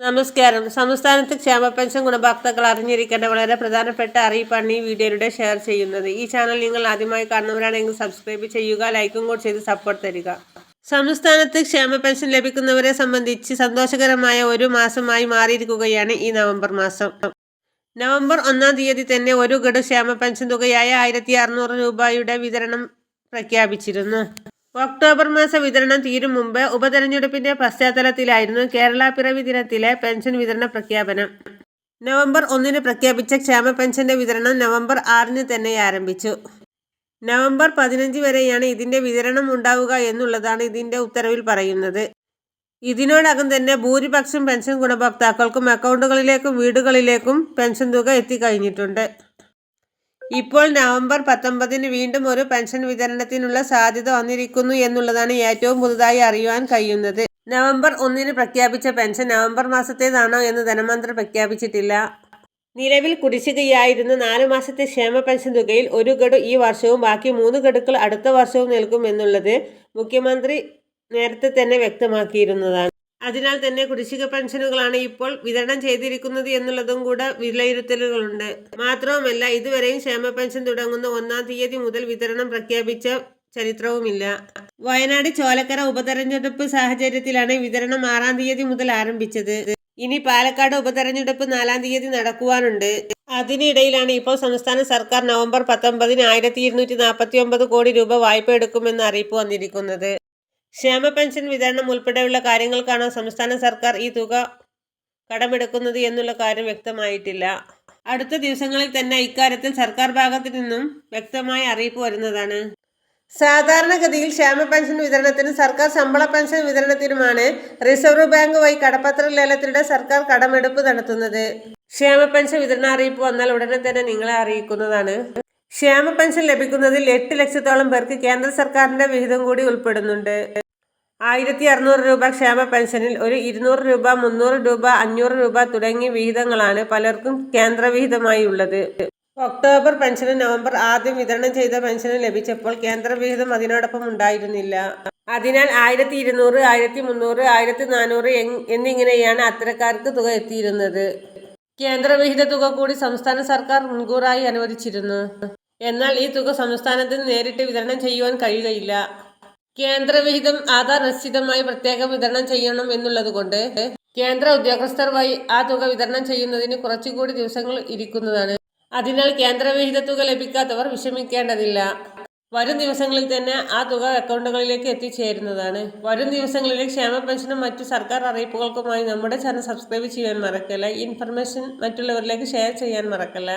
നമസ്കാരം. സംസ്ഥാനത്ത് ക്ഷേമ പെൻഷൻ ഗുണഭോക്താക്കൾ അറിഞ്ഞിരിക്കേണ്ട വളരെ പ്രധാനപ്പെട്ട അറിയിപ്പാണ് ഈ വീഡിയോയിലൂടെ ഷെയർ ചെയ്യുന്നത്. ഈ ചാനൽ നിങ്ങൾ ആദ്യമായി കാണുന്നവരാണെങ്കിൽ സബ്സ്ക്രൈബ് ചെയ്യുക ലൈക്കും കൂടി ചെയ്ത് സപ്പോർട്ട് തരിക. സംസ്ഥാനത്ത് ക്ഷേമ പെൻഷൻ ലഭിക്കുന്നവരെ സംബന്ധിച്ച് സന്തോഷകരമായ ഒരു മാസമായി മാറിയിരിക്കുകയാണ് ഈ നവംബർ മാസം. നവംബർ ഒന്നാം തീയതി തന്നെ ഒരു ഗഡു ക്ഷേമ പെൻഷൻ തുകയായ ആയിരത്തി രൂപയുടെ വിതരണം പ്രഖ്യാപിച്ചിരുന്നു. ഒക്ടോബർ മാസ വിതരണം തീരും മുമ്പ് ഉപതെരഞ്ഞെടുപ്പിന്റെ പശ്ചാത്തലത്തിലായിരുന്നു കേരള പിറവി ദിനത്തിലെ പെൻഷൻ വിതരണ പ്രഖ്യാപനം. നവംബർ ഒന്നിന് പ്രഖ്യാപിച്ച ക്ഷേമ പെൻഷന്റെ വിതരണം നവംബർ ആറിന് തന്നെ ആരംഭിച്ചു. നവംബർ പതിനഞ്ച് വരെയാണ് ഇതിന്റെ വിതരണം ഉണ്ടാവുക എന്നുള്ളതാണ് ഇതിന്റെ ഉത്തരവിൽ പറയുന്നത്. ഇതിനോടകം തന്നെ ഭൂരിപക്ഷം പെൻഷൻ ഗുണഭോക്താക്കൾക്കും അക്കൗണ്ടുകളിലേക്കും വീടുകളിലേക്കും പെൻഷൻ തുക എത്തിക്കഴിഞ്ഞിട്ടുണ്ട്. ഇപ്പോൾ നവംബർ പത്തൊമ്പതിന് വീണ്ടും ഒരു പെൻഷൻ വിതരണത്തിനുള്ള സാധ്യത വന്നിരിക്കുന്നു എന്നുള്ളതാണ് ഏറ്റവും പുതുതായി അറിയുവാൻ കഴിയുന്നത്. നവംബർ ഒന്നിന് പ്രഖ്യാപിച്ച പെൻഷൻ നവംബർ മാസത്തേതാണോ എന്ന് ധനമന്ത്രി പ്രഖ്യാപിച്ചിട്ടില്ല. നിലവിൽ കുടിശ്ശികയായിരുന്ന നാല് മാസത്തെ ക്ഷേമ പെൻഷൻ തുകയിൽ ഒരു ഗഡു ഈ വർഷവും ബാക്കി മൂന്ന് ഗഡുക്കൾ അടുത്ത വർഷവും നൽകുമെന്നുള്ളത് മുഖ്യമന്ത്രി നേരത്തെ തന്നെ വ്യക്തമാക്കിയിരുന്നതാണ്. അതിനാൽ തന്നെ കുടിശ്ശിക പെൻഷനുകളാണ് ഇപ്പോൾ വിതരണം ചെയ്തിരിക്കുന്നത് എന്നുള്ളതും കൂടെ വിലയിരുത്തലുകളുണ്ട്. മാത്രവുമല്ല ഇതുവരെയും ക്ഷേമ പെൻഷൻ തുടങ്ങുന്ന ഒന്നാം തീയതി മുതൽ വിതരണം പ്രഖ്യാപിച്ച ചരിത്രവുമില്ല. വയനാട് ചോലക്കര ഉപതെരഞ്ഞെടുപ്പ് സാഹചര്യത്തിലാണ് വിതരണം ആറാം തീയതി മുതൽ ആരംഭിച്ചത്. ഇനി പാലക്കാട് ഉപതെരഞ്ഞെടുപ്പ് നാലാം തീയതി നടക്കുവാനുണ്ട്. അതിനിടയിലാണ് ഇപ്പോൾ സംസ്ഥാന സർക്കാർ നവംബർ പത്തൊമ്പതിന് ആയിരത്തി ഇരുന്നൂറ്റി നാൽപ്പത്തി ഒമ്പത് കോടി രൂപ വായ്പ എടുക്കുമെന്ന് അറിയിപ്പ് വന്നിരിക്കുന്നത്. ക്ഷേമ പെൻഷൻ വിതരണം ഉൾപ്പെടെയുള്ള കാര്യങ്ങൾക്കാണോ സംസ്ഥാന സർക്കാർ ഈ തുക കടമെടുക്കുന്നത് എന്നുള്ള കാര്യം വ്യക്തമായിട്ടില്ല. അടുത്ത ദിവസങ്ങളിൽ തന്നെ ഇക്കാര്യത്തിൽ സർക്കാർ ഭാഗത്തു നിന്നും വ്യക്തമായ അറിയിപ്പ് വരുന്നതാണ്. സാധാരണഗതിയിൽ ക്ഷേമ പെൻഷൻ വിതരണത്തിനും സർക്കാർ ശമ്പള പെൻഷൻ വിതരണത്തിനുമാണ് റിസർവ് ബാങ്ക് വഴി കടപ്പത്ര ലേലത്തിലൂടെ സർക്കാർ കടമെടുപ്പ് നടത്തുന്നത്. ക്ഷേമ പെൻഷൻ വിതരണ അറിയിപ്പ് വന്നാൽ ഉടനെ തന്നെ നിങ്ങളെ അറിയിക്കുന്നതാണ്. ക്ഷേമ പെൻഷൻ ലഭിക്കുന്നതിൽ എട്ട് ലക്ഷത്തോളം പേർക്ക് കേന്ദ്ര സർക്കാരിന്റെ വിഹിതം കൂടി ഉൾപ്പെടുന്നുണ്ട്. ആയിരത്തി അറുന്നൂറ് രൂപ ക്ഷേമ പെൻഷനിൽ ഒരു ഇരുന്നൂറ് രൂപ മുന്നൂറ് രൂപ അഞ്ഞൂറ് രൂപ തുടങ്ങിയ വിഹിതങ്ങളാണ് പലർക്കും കേന്ദ്രവിഹിതമായി ഉള്ളത് ഒക്ടോബർ പെൻഷന് നവംബർ ആദ്യം വിതരണം ചെയ്ത പെൻഷന് ലഭിച്ചപ്പോൾ കേന്ദ്രവിഹിതം അതിനോടൊപ്പം ഉണ്ടായിരുന്നില്ല. അതിനാൽ ആയിരത്തി ഇരുന്നൂറ് ആയിരത്തി മുന്നൂറ് ആയിരത്തി നാനൂറ് എന്നിങ്ങനെയാണ് അത്തരക്കാർക്ക് തുക എത്തിയിരുന്നത്. കേന്ദ്രവിഹിത തുക കൂടി സംസ്ഥാന സർക്കാർ മുൻകൂറായി അനുവദിച്ചിരുന്നു. എന്നാൽ ഈ തുക സംസ്ഥാനത്തിന് നേരിട്ട് വിതരണം ചെയ്യുവാൻ കഴിയുകയില്ല. കേന്ദ്രവിഹിതം ആധാർ നിശ്ചിതമായി പ്രത്യേകം വിതരണം ചെയ്യണം എന്നുള്ളതുകൊണ്ട് കേന്ദ്ര ഉദ്യോഗസ്ഥർ വഴി ആ തുക വിതരണം ചെയ്യുന്നതിന് കുറച്ചുകൂടി ദിവസങ്ങൾ ഇരിക്കുന്നതാണ്. അതിനാൽ കേന്ദ്രവിഹിത തുക ലഭിക്കാത്തവർ വിഷമിക്കേണ്ടതില്ല. വരും ദിവസങ്ങളിൽ തന്നെ ആ തുക അക്കൗണ്ടുകളിലേക്ക് എത്തിച്ചേരുന്നതാണ്. വരും ദിവസങ്ങളിലെ ക്ഷേമ പെൻഷനും മറ്റു സർക്കാർ അറിയിപ്പുകൾക്കുമായി നമ്മുടെ ചാനൽ സബ്സ്ക്രൈബ് ചെയ്യാൻ മറക്കല്ല. ഇൻഫർമേഷൻ മറ്റുള്ളവരിലേക്ക് ഷെയർ ചെയ്യാൻ മറക്കല്ല.